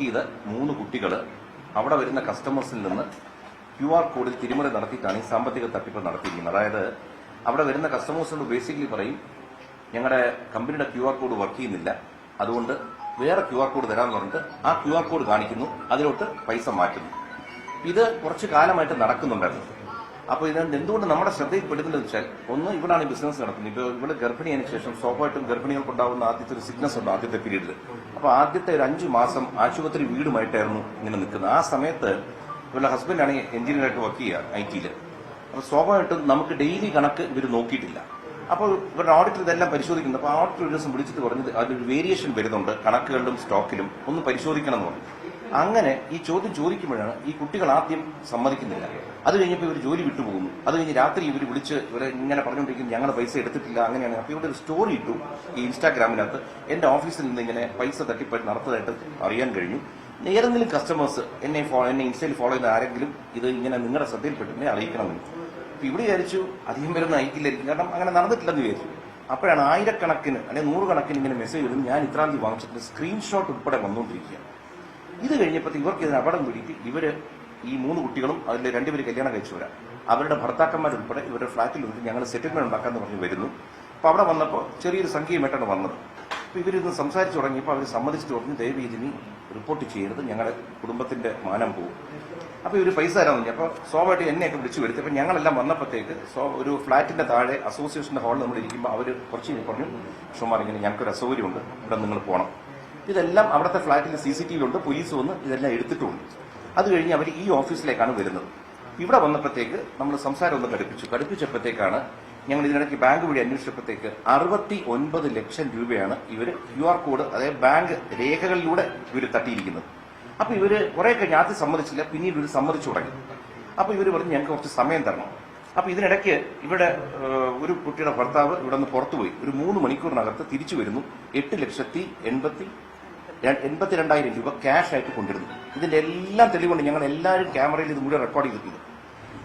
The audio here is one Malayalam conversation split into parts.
ചെയ്ത് മൂന്ന് കുട്ടികൾ അവിടെ വരുന്ന കസ്റ്റമേഴ്സിൽ നിന്ന് ക്യു ആർ കോഡിൽ തിരിമറി നടത്തിയിട്ടാണ് ഈ സാമ്പത്തിക തട്ടിപ്പ് നടത്തിയിരിക്കുന്നത്. അതായത് അവിടെ വരുന്ന കസ്റ്റമേഴ്സിനോട് ബേസിക്കലി പറയും ഞങ്ങളുടെ കമ്പനിയുടെ ക്യു ആർ കോഡ് വർക്ക് ചെയ്യുന്നില്ല. അതുകൊണ്ട് വേറെ ക്യു ആർ കോഡ് തരാമെന്ന് പറഞ്ഞിട്ട് ആ ക്യു ആർ കോഡ് കാണിക്കുന്നു അതിലോട്ട് പൈസ മാറ്റുന്നു. ഇത് കുറച്ച് കാലമായിട്ട് നടക്കുന്നുണ്ടായിരുന്നു. അപ്പോൾ ഇതിനകത്ത് എന്തുകൊണ്ട് നമ്മുടെ ശ്രദ്ധയിൽപ്പെടുന്നത് വെച്ചാൽ ഒന്ന് ഇവിടാണ് ഈ ബിസിനസ് നടക്കുന്നത് ഇപ്പോൾ ഇവിടെ ഗർഭിണിയതിനു ശേഷം സ്വാഭാവികമായിട്ടും ഗർഭിണികൾക്കുണ്ടാവുന്ന ആദ്യത്തെ ഒരു സിഗ്നസ് ഉണ്ട് ആദ്യത്തെ പീരീഡിൽ അപ്പോൾ ആദ്യത്തെ ഒരു അഞ്ച് മാസം ആശുപത്രി വീടുമായിട്ടായിരുന്നു ഇങ്ങനെ നിൽക്കുന്നത്. ആ സമയത്ത് ഇവരുടെ ഹസ്ബൻഡാണ് എഞ്ചിനീയറായിട്ട് വർക്ക് ചെയ്യുക ഐ ടിയിൽ അപ്പോൾ സ്വാഭാവികമായിട്ടും നമുക്ക് ഡെയിലി കണക്ക് ഇവർ നോക്കിയിട്ടില്ല. അപ്പോൾ ഇവരുടെ ഓഡിറ്റർ ഇതെല്ലാം പരിശോധിക്കുന്നത് അപ്പോൾ ഓഡിറ്റർ ഒരു ദിവസം വിളിച്ചിട്ട് പറഞ്ഞത് അതിലൊരു വേരിയേഷൻ വരുന്നുണ്ട്. കണക്കുകളിലും സ്റ്റോക്കിലും ഒന്ന് പരിശോധിക്കണം എന്ന് പറഞ്ഞു. അങ്ങനെ ഈ ചോദ്യം ചോദിക്കുമ്പോഴാണ് ഈ കുട്ടികൾ ആദ്യം സമ്മതിക്കുന്നില്ല അത് കഴിഞ്ഞപ്പോൾ ഇവർ ജോലി വിട്ടുപോകുന്നു. അത് കഴിഞ്ഞ് രാത്രി ഇവർ വിളിച്ച് ഇവരെ ഇങ്ങനെ പറഞ്ഞുകൊണ്ടിരിക്കും ഞങ്ങൾ പൈസ എടുത്തിട്ടില്ല അങ്ങനെയാണ്. അപ്പോൾ ഇവിടെ ഒരു സ്റ്റോറി ഇട്ടു ഈ ഇൻസ്റ്റാഗ്രാമിനകത്ത് എന്റെ ഓഫീസിൽ നിന്ന് ഇങ്ങനെ പൈസ തട്ടിപ്പറ്റി നടത്തതായിട്ട് അറിയാൻ കഴിഞ്ഞു. ഏതെങ്കിലും കസ്റ്റമേഴ്സ് എന്നെ ഫോളോ എന്നെ ഇൻസ്റ്റയിൽ ഫോളോ ചെയ്യുന്ന ആരെങ്കിലും ഇത് ഇങ്ങനെ നിങ്ങളുടെ ശ്രദ്ധയിൽപ്പെട്ടിട്ടുണ്ടെങ്കിൽ അറിയിക്കണമെന്ന്. അപ്പൊ ഇവിടെ വിചാരിച്ചു അധികം വരുന്ന അയക്കില്ലായിരിക്കും. കാരണം അങ്ങനെ നടന്നിട്ടില്ലെന്ന് വിചാരിച്ചു. അപ്പോഴാണ് ആയിരക്കണക്കിന് അല്ലെങ്കിൽ നൂറുകണക്കിന് ഇങ്ങനെ മെസ്സേജ് വരുന്നത് ഞാൻ ഇത്രാം തീയതി വാങ്ങിച്ചിട്ട് സ്ക്രീൻഷോട്ട് ഉൾപ്പെടെ വന്നുകൊണ്ടിരിക്കുക ഇത് കഴിഞ്ഞപ്പോൾ ഇവർക്ക് ഇതിന് അപകടം പിടിയിട്ട് ഇവർ ഈ മൂന്ന് കുട്ടികളും അതിൽ രണ്ടുപേര് കല്യാണം കഴിച്ചവരാ അവരുടെ ഭർത്താക്കന്മാരുൾപ്പെടെ ഇവരുടെ ഫ്ളാറ്റിൽ വന്നിട്ട് ഞങ്ങൾ സെറ്റിൽമെന്റ് ഉണ്ടാക്കാന്ന് പറഞ്ഞ് വരുന്നു. അപ്പൊ അവിടെ വന്നപ്പോൾ ചെറിയൊരു സംഖ്യയുമായിട്ടാണ് വന്നത്. അപ്പൊ ഇവരിന്ന് സംസാരിച്ചു തുടങ്ങിയപ്പോൾ അവർ സമ്മതിച്ചിട്ട് തുടങ്ങി ദയവ് ഇതിനി റിപ്പോർട്ട് ചെയ്യരുത് ഞങ്ങളുടെ കുടുംബത്തിന്റെ മാനം പോകും. അപ്പൊ ഇവർ പൈസ തരാൻ തുടങ്ങി. അപ്പൊ സ്വാഭാവികമായിട്ട് എന്നെയൊക്കെ വിളിച്ചു വരുത്തി. അപ്പൊ ഞങ്ങളെല്ലാം വന്നപ്പോഴത്തേക്ക് സോ ഒരു ഫ്ളാറ്റിന്റെ താഴെ അസോസിയേഷന്റെ ഹാളിൽ നമ്മൾ ഇരിക്കുമ്പോൾ അവർ കുറച്ച് പറഞ്ഞു ഷുമാർ ഇങ്ങനെ ഞങ്ങൾക്കൊരു അസൗകര്യമുണ്ട്. ഇവിടെ നിങ്ങൾ പോകണം ഇതെല്ലാം അവിടുത്തെ ഫ്ളാറ്റിൽ സി സി ടി വി ഉണ്ട് പോലീസ് വന്ന് ഇതെല്ലാം എടുത്തിട്ടുണ്ട്. അത് കഴിഞ്ഞ് അവർ ഈ ഓഫീസിലേക്കാണ് വരുന്നത്. ഇവിടെ വന്നപ്പോഴത്തേക്ക് നമ്മൾ സംസാരം ഒന്ന് കടുപ്പിച്ചു കടുപ്പിച്ചപ്പോഴത്തേക്കാണ് ഞങ്ങൾ ഇതിനിടയ്ക്ക് ബാങ്ക് വഴി അന്വേഷിച്ചപ്പോഴത്തേക്ക് അറുപത്തി ഒൻപത് ലക്ഷം രൂപയാണ് ഇവർ ക്യു ആർ കോഡ് അതായത് ബാങ്ക് രേഖകളിലൂടെ ഇവർ തട്ടിയിരിക്കുന്നത്. അപ്പോൾ ഇവർ കുറെ കഴിഞ്ഞ് ആദ്യം സമ്മതിച്ചില്ല പിന്നീട് ഇവർ സമ്മതിച്ചു തുടങ്ങി. അപ്പോൾ ഇവർ പറഞ്ഞു ഞങ്ങൾക്ക് കുറച്ച് സമയം തരണം. അപ്പോൾ ഇതിനിടയ്ക്ക് ഇവിടെ ഒരു കുട്ടിയുടെ ഭർത്താവ് ഇവിടെ നിന്ന് പുറത്തുപോയി. ഒരു മൂന്ന് മണിക്കൂറിനകത്ത് തിരിച്ചു വരുന്നു. എട്ട് ലക്ഷത്തി എൺപത്തി എൺപത്തിരണ്ടായിരം രൂപ ക്യാഷ് ആയിട്ട് കൊണ്ടിരുന്നു ഇതിന്റെ എല്ലാം തെളിവുണ്ട്. ഞങ്ങൾ എല്ലാവരും ക്യാമറയിൽ ഇത് മുഴുവൻ റെക്കോർഡ് ചെയ്തിട്ടുണ്ട്.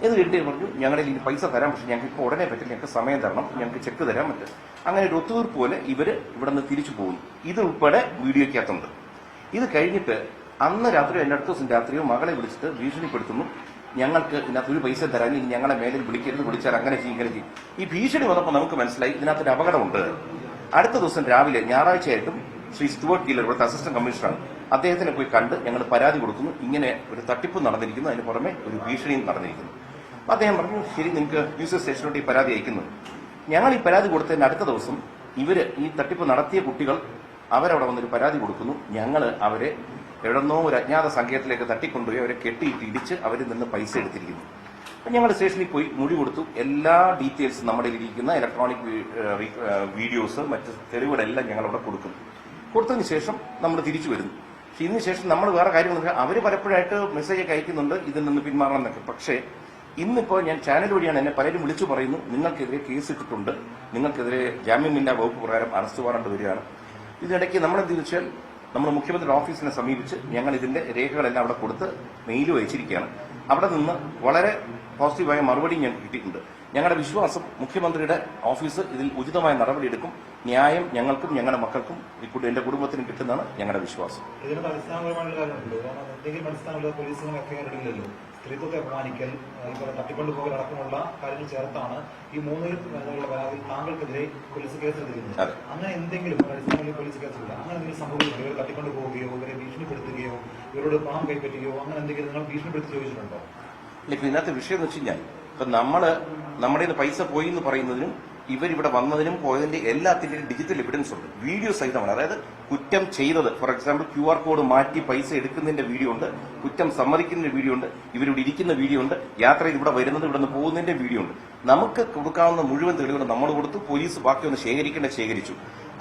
എന്ന് കിട്ടിയത് പറഞ്ഞു ഞങ്ങളുടെ ഇനി പൈസ തരാം പക്ഷെ ഞങ്ങൾക്ക് ഇപ്പോൾ ഉടനെ പറ്റില്ല. ഞങ്ങൾക്ക് സമയം തരണം. ഞങ്ങൾക്ക് ചെക്ക് തരാൻ പറ്റും. അങ്ങനെ ഒരു ഒത്തുതീർപ്പ് പോലെ ഇവർ ഇവിടെ നിന്ന് തിരിച്ചു പോകുന്നു ഇത് ഉൾപ്പെടെ വീഡിയോയ്ക്കകത്തുണ്ട്. ഇത് കഴിഞ്ഞിട്ട് അന്ന് രാത്രി എന്റെ അടുത്ത ദിവസം രാത്രിയോ മകളെ വിളിച്ചിട്ട് ഭീഷണിപ്പെടുത്തുന്നു. ഞങ്ങൾക്ക് ഇതിനകത്ത് ഒരു പൈസ തരാൻ ഇനി ഞങ്ങളെ മേലിൽ വിളിക്കരുത്. വിളിച്ചാൽ അങ്ങനെ ചെയ്യും ഇങ്ങനെ ചെയ്യും. ഈ ഭീഷണി വന്നപ്പോൾ നമുക്ക് മനസ്സിലായി ഇതിനകത്തൊരു അപകടമുണ്ട്. അടുത്ത ദിവസം രാവിലെ ഞായറാഴ്ചയായിട്ടും ശ്രീ സ്റ്റുവർട്ട് ഗീലർ ഇവിടുത്തെ അസിസ്റ്റന്റ് കമ്മീഷണർ അദ്ദേഹത്തിനെ പോയി കണ്ട് ഞങ്ങൾ പരാതി കൊടുക്കുന്നു. ഇങ്ങനെ ഒരു തട്ടിപ്പ് നടന്നിരിക്കുന്നു. അതിന് പുറമെ ഒരു ഭീഷണിയും നടന്നിരിക്കുന്നു. അപ്പോൾ അദ്ദേഹം പറഞ്ഞു ശരി നിങ്ങൾക്ക് ന്യൂസ് സ്റ്റേഷനിലോട്ട് ഈ പരാതി അയക്കുന്നു. ഞങ്ങൾ ഈ പരാതി കൊടുത്തതിന് അടുത്ത ദിവസം ഇവർ ഈ തട്ടിപ്പ് നടത്തിയ കുട്ടികൾ അവരവിടെ വന്നൊരു പരാതി കൊടുക്കുന്നു. ഞങ്ങൾ അവരെ എവിടെന്നോ ഒരു അജ്ഞാത സംഘത്തിലേക്ക് തട്ടിക്കൊണ്ടുപോയി അവരെ കെട്ടിയിട്ട് ഇടിച്ച് അവരിൽ നിന്ന് പൈസ എടുത്തിരിക്കുന്നു. അപ്പം ഞങ്ങൾ സ്റ്റേഷനിൽ പോയി മൊഴി കൊടുത്തു. എല്ലാ ഡീറ്റെയിൽസും നമ്മുടെ ഇരിക്കുന്ന ഇലക്ട്രോണിക് വീഡിയോസ് മറ്റ് തെളിവുകളെല്ലാം ഞങ്ങൾ അവിടെ കൊടുക്കുന്നു. കൊടുത്തതിന് ശേഷം നമ്മൾ തിരിച്ചു വരുന്നു. പക്ഷെ ഇതിന് ശേഷം നമ്മൾ വേറെ കാര്യങ്ങൾ അവർ പലപ്പോഴായിട്ട് മെസ്സേജ് ഒക്കെ അയക്കുന്നുണ്ട് ഇതിൽ നിന്ന് പിന്മാറണം എന്നൊക്കെ. പക്ഷേ ഇന്നിപ്പോൾ ഞാൻ ചാനൽ വഴിയാണ് എന്നെ പലരും വിളിച്ചു പറയുന്നു നിങ്ങൾക്കെതിരെ കേസ് ഇട്ടിട്ടുണ്ട് നിങ്ങൾക്കെതിരെ ജാമ്യമില്ലാ വകുപ്പ് പ്രകാരം അറസ്റ്റ് വാറണ്ട് വരികയാണ്. ഇതിനിടയ്ക്ക് നമ്മളെന്ത് വെച്ചാൽ നമ്മൾ മുഖ്യമന്ത്രിയുടെ ഓഫീസിനെ സമീപിച്ച് ഞങ്ങൾ ഇതിന്റെ രേഖകളെല്ലാം അവിടെ കൊടുത്ത് മെയിലും അയച്ചിരിക്കുകയാണ് അവിടെ നിന്ന് വളരെ പോസിറ്റീവായ മറുപടി ഞങ്ങൾക്ക് കിട്ടിയിട്ടുണ്ട്. ഞങ്ങളുടെ വിശ്വാസം മുഖ്യമന്ത്രിയുടെ ഓഫീസ് ഇതിൽ ഉചിതമായ നടപടിയെടുക്കും. ന്യായം ഞങ്ങൾക്കും ഞങ്ങളുടെ മക്കൾക്കും എന്റെ കുടുംബത്തിനും കിട്ടുന്നതാണ് ഞങ്ങളുടെ വിശ്വാസം. ഇന്നത്തെ അടിസ്ഥാനപരമായിട്ടുള്ള കാരണം എന്തെങ്കിലും അടിസ്ഥാനമുള്ള പോലീസിനെ എഫ്ഐആർ ഇടില്ലല്ലോ സ്ത്രീത്വത്തെ അപമാനിക്കൽ ഇതുപോലെ തട്ടിക്കൊണ്ടു പോകൽ അടക്കമുള്ള കാര്യങ്ങൾ ചേർത്താണ് ഈ മൂന്ന് പേരുള്ള പരാതിയിൽ താങ്കൾക്കെതിരെ പോലീസ് കേസെടുത്തിരുന്നത് അതെ. അങ്ങനെ എന്തെങ്കിലും ഒരു അടിസ്ഥാനത്തിൽ പോലീസ് കേസെടുത്തില്ല അങ്ങനെ എന്തെങ്കിലും സംഭവിച്ചിട്ടുണ്ടോ? ഇവരെ തട്ടിക്കൊണ്ടു പോവുകയോ ഇവരെ ഭീഷണിപ്പെടുത്തുകയോ ഇവരോട് പണം കൈപ്പറ്റുകയോ അങ്ങനെ എന്തെങ്കിലും നിങ്ങൾ ഭീഷണിപ്പെടുത്തി ചോദിച്ചിട്ടുണ്ടോ? ഇതിനകത്ത് വിഷയം എന്ന് വെച്ച് കഴിഞ്ഞാൽ ഇപ്പൊ നമ്മൾ നമ്മുടെ പൈസ പോയി എന്ന് പറയുന്നതിനും ഇവരിവിടെ വന്നതിനും പോയതിന്റെ എല്ലാത്തിന്റെയും ഡിജിറ്റൽ എവിഡൻസ് ഉണ്ട്. വീഡിയോ സഹിതമാണ്. അതായത് കുറ്റം ചെയ്തത്. For example Q R code മാറ്റി പൈസ എടുക്കുന്നതിന്റെ വീഡിയോ ഉണ്ട്. കുറ്റം സമ്മതിക്കുന്നതിന്റെ വീഡിയോ ഉണ്ട്. ഇവരിവിടെ ഇരിക്കുന്ന വീഡിയോ ഉണ്ട്. യാത്രയിൽ ഇവിടെ വരുന്നത് ഇവിടെ നിന്ന് പോകുന്നതിന്റെ വീഡിയോ ഉണ്ട്. നമുക്ക് കൊടുക്കാവുന്ന മുഴുവൻ തെളിവുകൾ നമ്മൾ കൊടുത്തു. പോലീസ് ബാക്കിയൊന്ന് ശേഖരിക്കേണ്ട ശേഖരിച്ചു.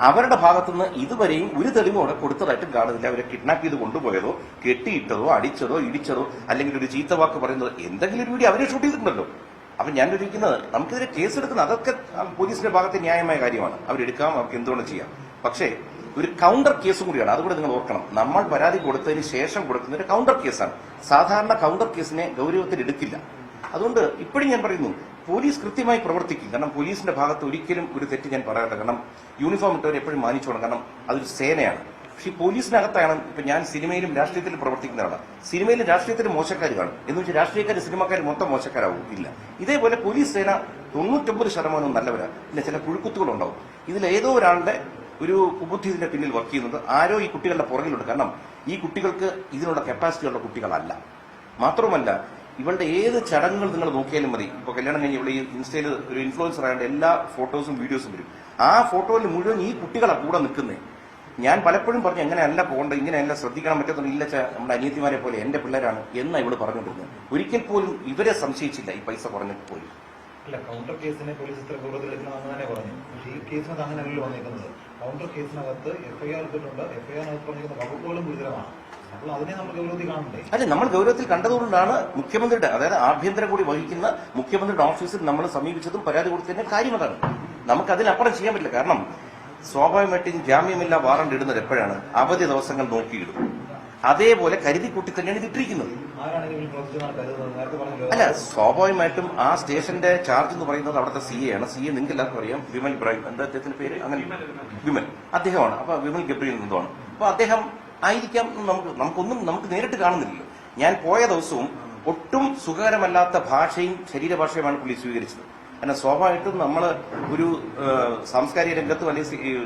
അവരുടെ ഭാഗത്തുനിന്ന് ഇതുവരെയും ഒരു തെളിവും അവിടെ കൊടുത്തതായിട്ടും കാണുന്നില്ല അവരെ കിഡ്നാപ്പ് ചെയ്ത് കൊണ്ടുപോയതോ കെട്ടിയിട്ടതോ അടിച്ചതോ ഇടിച്ചതോ അല്ലെങ്കിൽ ഒരു ചീത്ത വാക്ക് പറയുന്നതോ എന്തെങ്കിലും ഒരു വീഡിയോ അവരെ ഷൂട്ട് ചെയ്തിട്ടുണ്ടല്ലോ. അപ്പൊ ഞാൻ ചോദിക്കുന്നത് നമുക്കിതിരെ കേസെടുക്കുന്ന അതൊക്കെ പോലീസിന്റെ ഭാഗത്തെ ന്യായമായ കാര്യമാണ്. അവരെടുക്കാം അവർക്ക് എന്തുകൊണ്ട് ചെയ്യാം. പക്ഷേ ഒരു കൗണ്ടർ കേസും കൂടിയാണ്. അതുകൂടെ നിങ്ങൾ ഓർക്കണം. നമ്മൾ പരാതി കൊടുത്തതിന് ശേഷം കൊടുക്കുന്ന ഒരു കൗണ്ടർ കേസാണ് സാധാരണ കൗണ്ടർ കേസിനെ ഗൗരവത്തിൽ എടുക്കില്ല. അതുകൊണ്ട് ഇപ്പോഴും ഞാൻ പറയുന്നു പോലീസ് കൃത്യമായി പ്രവർത്തിക്കും. കാരണം പോലീസിന്റെ ഭാഗത്ത് ഒരിക്കലും ഒരു തെറ്റ് ഞാൻ പറയാറില്ല. കാരണം യൂണിഫോം ഇട്ടവർ എപ്പോഴും മാനിച്ചോണം കാരണം അതൊരു സേനയാണ്. പക്ഷേ പോലീസിനകത്താണ് ഇപ്പൊ ഞാൻ സിനിമയിലും രാഷ്ട്രീയത്തിലും പ്രവർത്തിക്കുന്നതാണ്. സിനിമയിലും രാഷ്ട്രീയത്തിലും മോശക്കാർ കാണും എന്ന് വെച്ചാൽ രാഷ്ട്രീയക്കാർ സിനിമക്കാർ മൊത്തം മോശക്കാരാവും. ഇല്ല. ഇതേപോലെ പോലീസ് സേന തൊണ്ണൂറ്റൊമ്പത് ശതമാനം നല്ലവരാണ്. പിന്നെ ചില പുഴുക്കുത്തുകളുണ്ടാവും ഇതിൽ ഏതോ ഒരാളുടെ ഒരു കുബുദ്ധി ഇതിന്റെ പിന്നിൽ വർക്ക് ചെയ്യുന്നത് ആരോ ഈ കുട്ടികളുടെ പുറകിലുണ്ട്. കാരണം ഈ കുട്ടികൾക്ക് ഇതിനുള്ള കപ്പാസിറ്റി ഉള്ള കുട്ടികളല്ല. മാത്രമല്ല ഇവളുടെ ഏത് ചടങ്ങുകൾ നിങ്ങൾ നോക്കിയാലും മതി. ഇപ്പൊ കല്യാണം കഴിഞ്ഞ് ഇവിടെ ഈ ഇൻസ്റ്റയിൽ ഒരു ഇൻഫ്ലുവൻസർ ആയതുകൊണ്ട് എല്ലാ ഫോട്ടോസും വീഡിയോസും വരും. ആ ഫോട്ടോയിൽ മുഴുവൻ ഈ കുട്ടികളാണ് കൂടെ നിൽക്കുന്നത് ഞാൻ പലപ്പോഴും പറഞ്ഞു എങ്ങനെയല്ല പോകേണ്ടത്? ഇങ്ങനെയല്ല ശ്രദ്ധിക്കണം പറ്റത്തുള്ളൂ ഇല്ല ചാ, നമ്മുടെ അനിയത്തിമാരെ പോലെ എന്റെ പിള്ളേരാണ് എന്നാ ഇവൾ പറഞ്ഞുകൊണ്ടിരുന്നത്. ഒരിക്കൽ പോലും ഇവരെ സംശയിച്ചില്ല ഈ പൈസ പറഞ്ഞിട്ട് പോയി. അല്ല കൗണ്ടർ കേസിനെ പോലീസ് ഇത്ര ഗൗരവത്തിലെടുക്കണമെന്ന് തന്നെ പറഞ്ഞു. പക്ഷേ ഈ കേസിനകത്ത് അങ്ങനെയല്ലല്ലോ വന്നിരിക്കുന്നത് കൗണ്ടർ കേസിനകത്ത് എഫ്ഐആർ ഇട്ടിട്ടുണ്ട്. എഫ്ഐആറിനകത്ത് പറഞ്ഞിരിക്കുന്ന വകുപ്പുകളും ഗുരുതരമാണ്. അല്ലെ നമ്മൾ ഗൗരവത്തിൽ കണ്ടതുകൊണ്ടാണ് മുഖ്യമന്ത്രിയുടെ അതായത് ആഭ്യന്തര കൂടി വഹിക്കുന്ന മുഖ്യമന്ത്രിയുടെ ഓഫീസിൽ നമ്മൾ സമീപിച്ചതും പരാതി കൊടുത്തതിന്റെ കാര്യം അതാണ്. നമുക്ക് അതിനപ്പുറം ചെയ്യാൻ പറ്റില്ല. കാരണം സ്വാഭാവികമായിട്ടും ജാമ്യമില്ല വാറണ്ട് ഇടുന്നത് എപ്പോഴാണ്? അവധി ദിവസങ്ങൾ നോക്കിയിടും. അതേപോലെ കരുതി കൂട്ടി തന്നെയാണ് ഇതിട്ടിരിക്കുന്നത് അല്ല സ്വാഭാവികമായിട്ടും ആ സ്റ്റേഷന്റെ ചാർജ് എന്ന് പറയുന്നത് അവിടുത്തെ സി എ ആണ്. സി എ നിങ്ങൾക്ക് എല്ലാവർക്കും അറിയാം. വിമൽ ഇബ്രാഹിം. എന്താ അദ്ദേഹത്തിന്റെ പേര്? അങ്ങനെ വിമൽ. അദ്ദേഹമാണ്. അപ്പൊ വിമൽ ഗബ്രിയിൽ നിന്നുമാണ് അപ്പൊ അദ്ദേഹം ആയിരിക്കാം നമുക്ക് നമുക്കൊന്നും നമുക്ക് നേരിട്ട് കാണുന്നില്ലല്ലോ. ഞാൻ പോയ ദിവസവും ഒട്ടും സുഖകരമല്ലാത്ത ഭാഷയും ശരീരഭാഷയുമാണ് പുള്ളി സ്വീകരിച്ചത്. കാരണം സ്വാഭാവികമായിട്ടും നമ്മൾ ഒരു സാംസ്കാരിക രംഗത്തും അല്ലെങ്കിൽ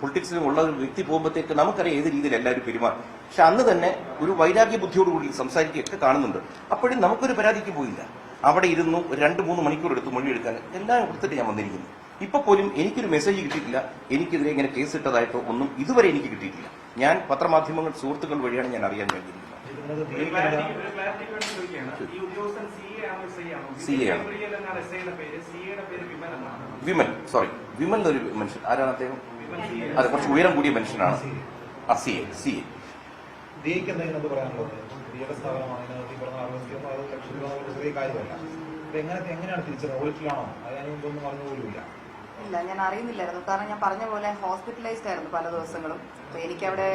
പൊളിറ്റിക്സിലും ഉള്ള ഒരു വ്യക്തി പോകുമ്പോഴത്തേക്ക് നമുക്കറിയാം ഏത് രീതിയിൽ എല്ലാവരും പെരുമാറും. പക്ഷെ അന്ന് തന്നെ ഒരു വൈരാഗ്യ ബുദ്ധിയോടുകൂടി സംസാരിക്കുകയൊക്കെ കാണുന്നുണ്ട്. അപ്പോഴും നമുക്കൊരു പരാതിക്ക് പോയില്ല. അവിടെ ഇരുന്നു രണ്ട് മൂന്ന് മണിക്കൂർ എടുത്ത് മൊഴി എടുക്കാൻ. എല്ലാം കൊടുത്തിട്ട് ഞാൻ വന്നിരിക്കുന്നു. ഇപ്പൊ പോലും എനിക്കൊരു മെസ്സേജ് കിട്ടിയിട്ടില്ല. എനിക്കെതിരെ ഇങ്ങനെ കേസ് ഇട്ടതായിട്ടോ ഒന്നും ഇതുവരെ എനിക്ക് കിട്ടിയിട്ടില്ല. ഞാൻ പത്രമാധ്യമങ്ങൾ സുഹൃത്തുക്കൾ വഴിയാണ് ഞാൻ അറിയാൻ കഴിഞ്ഞിരിക്കുന്നത് CA ആണോ? വിമൽ സോറി വിമൽ എന്നൊരു മനുഷ്യൻ. ആരാണ് അദ്ദേഹം? അതെ. കുറച്ച് ഉയരം കൂടിയ മനുഷ്യനാണ്. ആ സി എ സി എ ഇല്ല ഞാൻ അറിയുന്നില്ലായിരുന്നു. കാരണം ഞാൻ പറഞ്ഞ പോലെ ഹോസ്പിറ്റലൈസ്ഡ് ആയിരുന്നു പല ദിവസങ്ങളും. അപ്പൊ എനിക്കവിടെ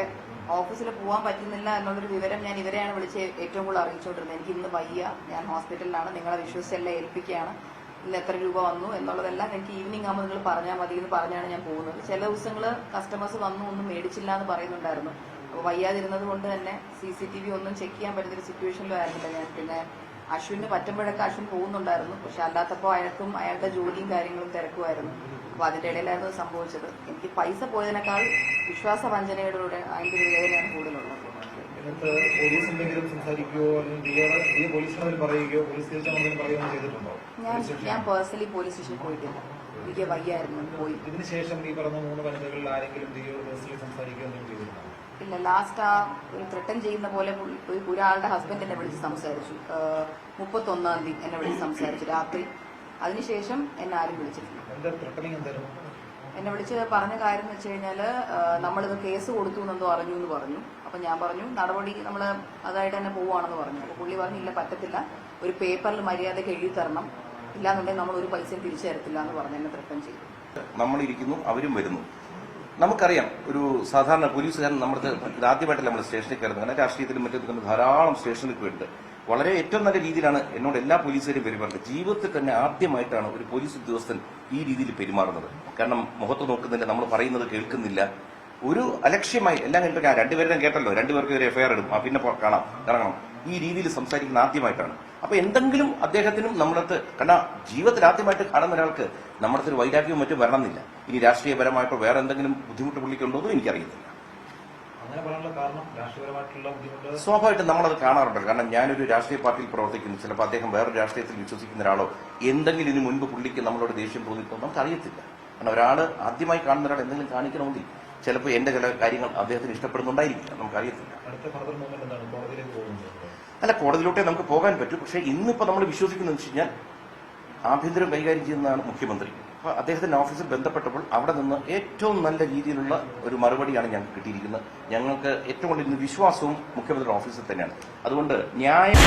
ഓഫീസിൽ പോകാൻ പറ്റുന്നില്ല എന്നുള്ളൊരു വിവരം ഞാൻ ഇവരെയാണ് വിളിച്ച് ഏറ്റവും കൂടുതൽ അറിയിച്ചുകൊണ്ടിരുന്നത്. എനിക്ക് ഇന്ന് വയ്യ. ഞാൻ ഹോസ്പിറ്റലിലാണ്. നിങ്ങളെ വിശ്വസിച്ചെല്ലാം ഏൽപ്പിക്കുകയാണ് ഇന്ന് എത്ര രൂപ വന്നു എന്നുള്ളതെല്ലാം എനിക്ക് ഈവനിങ് ആകുമ്പോൾ നിങ്ങൾ പറഞ്ഞാൽ മതി എന്ന് പറഞ്ഞാണ് ഞാൻ പോകുന്നത്. ചില ദിവസങ്ങൾ കസ്റ്റമേഴ്സ് വന്നു ഒന്നും മേടിച്ചില്ല എന്ന് പറയുന്നുണ്ടായിരുന്നു. അപ്പോൾ വയ്യാതിരുന്നത് കൊണ്ട് തന്നെ സി സി ടി വി ഒന്നും ചെക്ക് ചെയ്യാൻ പറ്റുന്നൊരു സിറ്റുവേഷനിലും ആയിരുന്നില്ല ഞാൻ. പിന്നെ അശ്വിന് പറ്റുമ്പോഴൊക്കെ അശ്വിൻ പോകുന്നുണ്ടായിരുന്നു. പക്ഷെ അല്ലാത്തപ്പോൾ അയാൾക്കും അയാളുടെ ജോലിയും കാര്യങ്ങളും തിരക്കുമായിരുന്നു. അപ്പൊ അതിന്റെ ഇടയിലായിരുന്നു സംഭവിച്ചത്. എനിക്ക് പൈസ പോയതിനേക്കാൾ വിശ്വാസ വഞ്ചനയുടെ അതിന്റെ ഒരു വേദനയാണ് കൂടുതലുള്ളത്. ഞാൻ ഞാൻ പേഴ്സണലി പോലീസ് സ്റ്റേഷനിൽ പോയിട്ടില്ല. എനിക്ക് വയ്യായിരുന്നു പോയി. ഇതിനുശേഷം ഈ പറഞ്ഞ മൂന്ന് വനിതകളിൽ ആരെങ്കിലും സംസാരിക്കുകയോ ഇല്ല ലാസ്റ്റ് ആ ഒരു ത്രട്ടൻ ചെയ്യുന്ന പോലെ ഒരാളുടെ ഹസ്ബൻഡ് എന്നെ വിളിച്ച് സംസാരിച്ചു. മുപ്പത്തൊന്നാം തീയതി എന്നെ വിളിച്ച് സംസാരിച്ചു രാത്രി. അതിനുശേഷം എന്നെ ആരും വിളിച്ചിട്ടില്ല. എന്നെ വിളിച്ച് പറഞ്ഞ കാര്യം എന്ന് വെച്ച് കഴിഞ്ഞാൽ നമ്മളിത് കേസ് കൊടുത്തു എന്നെന്തോ അറിഞ്ഞു എന്ന് പറഞ്ഞു. അപ്പൊ ഞാൻ പറഞ്ഞു നടപടി നമ്മൾ അതായിട്ട് തന്നെ പോവാണെന്ന് പറഞ്ഞു. അപ്പൊ പുള്ളി പറഞ്ഞു ഇല്ല പറ്റത്തില്ല. ഒരു പേപ്പറിൽ മര്യാദയ്ക്ക് എഴുതി തരണം. ഇല്ലാന്നുണ്ടെങ്കിൽ നമ്മൾ ഒരു പൈസയും തിരിച്ചു തരത്തില്ല എന്ന് പറഞ്ഞു എന്നെ ത്രട്ടൻ ചെയ്തു. നമ്മളിരിക്കുന്നു അവരും വരുന്നു. നമുക്കറിയാം ഒരു സാധാരണ പോലീസുകാരൻ നമ്മുടെ ആദ്യമായിട്ടല്ല നമ്മൾ സ്റ്റേഷനിൽ കയറുന്നത്. കാരണം രാഷ്ട്രീയത്തിലും മറ്റും ധാരാളം സ്റ്റേഷനിൽ പോയിട്ട് വളരെ ഏറ്റവും നല്ല രീതിയിലാണ് എന്നോട് എല്ലാ പോലീസുകാരും പെരുമാറുന്നത് ജീവിതത്തിൽ തന്നെ ആദ്യമായിട്ടാണ് ഒരു പോലീസ് ഉദ്യോഗസ്ഥൻ ഈ രീതിയിൽ പെരുമാറുന്നത്. കാരണം മുഖത്ത് നോക്കുന്നില്ല നമ്മൾ പറയുന്നത് കേൾക്കുന്നില്ല. ഒരു അലക്ഷ്യമായി എല്ലാം കഴിഞ്ഞിട്ട് ഞാൻ രണ്ടുപേരും കേട്ടല്ലോ. രണ്ടുപേർക്ക് ഒരു എഫ്ഐആർ ഇടും. ആ പിന്നെ കാണാം. ഇറങ്ങണം. ഈ രീതിയിൽ സംസാരിക്കുന്ന ആദ്യമായിട്ടാണ്. അപ്പൊ എന്തെങ്കിലും അദ്ദേഹത്തിനും നമ്മളടുത്ത് കാരണം ജീവിതത്തിൽ ആദ്യമായിട്ട് കാണുന്ന ഒരാൾക്ക് നമ്മുടെ ഒരു വൈരാഗ്യവും മറ്റും വരണമെന്നില്ല. ഇനി രാഷ്ട്രീയപരമായിട്ടോ വേറെ എന്തെങ്കിലും ബുദ്ധിമുട്ട് പുള്ളിക്കുണ്ടോ എന്നും എനിക്കറിയത്തില്ല. സ്വാഭാവികമായിട്ടും നമ്മളത് കാണാറുണ്ട് കാരണം ഞാനൊരു രാഷ്ട്രീയ പാർട്ടിയിൽ പ്രവർത്തിക്കുന്നു. ചിലപ്പോൾ അദ്ദേഹം വേറൊരു രാഷ്ട്രീയത്തിൽ വിശ്വസിക്കുന്ന ഒരാളോ എന്തെങ്കിലും ഇതിനു മുൻപ് പുള്ളിക്ക് നമ്മളോട് ദേഷ്യം തോന്നിയിട്ടോ നമുക്ക് അറിയത്തില്ല കാരണം ഒരാൾ ആദ്യമായി കാണുന്ന ഒരാൾ എന്തെങ്കിലും കാണിക്കണമെങ്കിൽ ചിലപ്പോൾ എന്റെ ചില കാര്യങ്ങൾ അദ്ദേഹത്തിന് ഇഷ്ടപ്പെടുന്നുണ്ടായിരിക്കില്ല. നമുക്കറിയത്തില്ല. അല്ല കോടതിയിലോട്ടേ നമുക്ക് പോകാൻ പറ്റും. പക്ഷേ ഇന്നിപ്പോൾ നമ്മൾ വിശ്വസിക്കുന്നത് വെച്ച് കഴിഞ്ഞാൽ ആഭ്യന്തരം കൈകാര്യം ചെയ്യുന്നതാണ് മുഖ്യമന്ത്രി. അപ്പോൾ അദ്ദേഹത്തിന്റെ ഓഫീസിൽ ബന്ധപ്പെട്ടപ്പോൾ അവിടെ നിന്ന് ഏറ്റവും നല്ല രീതിയിലുള്ള ഒരു മറുപടിയാണ് ഞങ്ങൾക്ക് കിട്ടിയിരിക്കുന്നത്. ഞങ്ങൾക്ക് ഏറ്റവും കൂടുതൽ വിശ്വാസവും മുഖ്യമന്ത്രിയുടെ ഓഫീസിൽ തന്നെയാണ്. അതുകൊണ്ട് ന്യായം